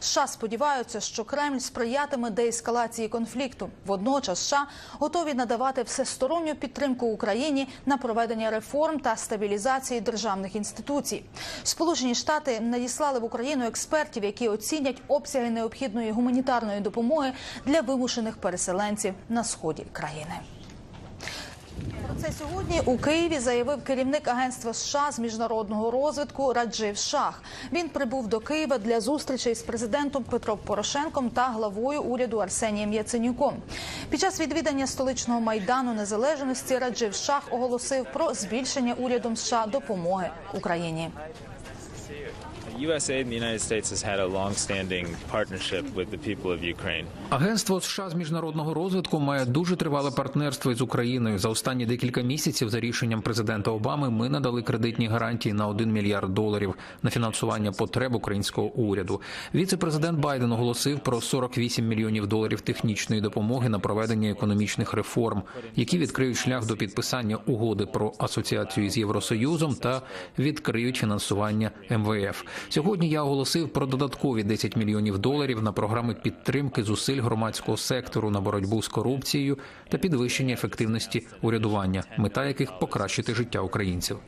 США сподіваються, що Кремль сприятиме деескалації конфлікту. Водночас США готові надавати всесторонню підтримку Україні на проведення реформ та стабілізації державних інституцій. Сполучені Штати надіслали в Україну експертів, які оцінять обсяги необхідної гуманітарної допомоги для вимушених переселенців на сході країни. Про це сьогодні у Києві заявив керівник агентства США з міжнародного розвитку Раджив Шах. Він прибув до Києва для зустрічей з президентом Петром Порошенком та главою уряду Арсенієм Яценюком. Під час відвідання столичного майдану незалежності Раджив Шах оголосив про збільшення урядом США допомоги Україні. Агентство США з міжнародного розвитку має дуже тривале партнерство із Україною. За останні декілька місяців, за рішенням президента Обами, ми надали кредитні гарантії на 1 мільярд доларів на фінансування потреб українського уряду. Віце-президент Байден оголосив про 48 мільйонів доларів технічної допомоги на проведення економічних реформ, які відкриють шлях до підписання угоди про асоціацію з Євросоюзом та відкриють фінансування МВФ. Сьогодні я оголосив про додаткові 10 мільйонів доларів на програми підтримки зусиль громадського сектору на боротьбу з корупцією та підвищення ефективності урядування, мета яких покращити життя українців.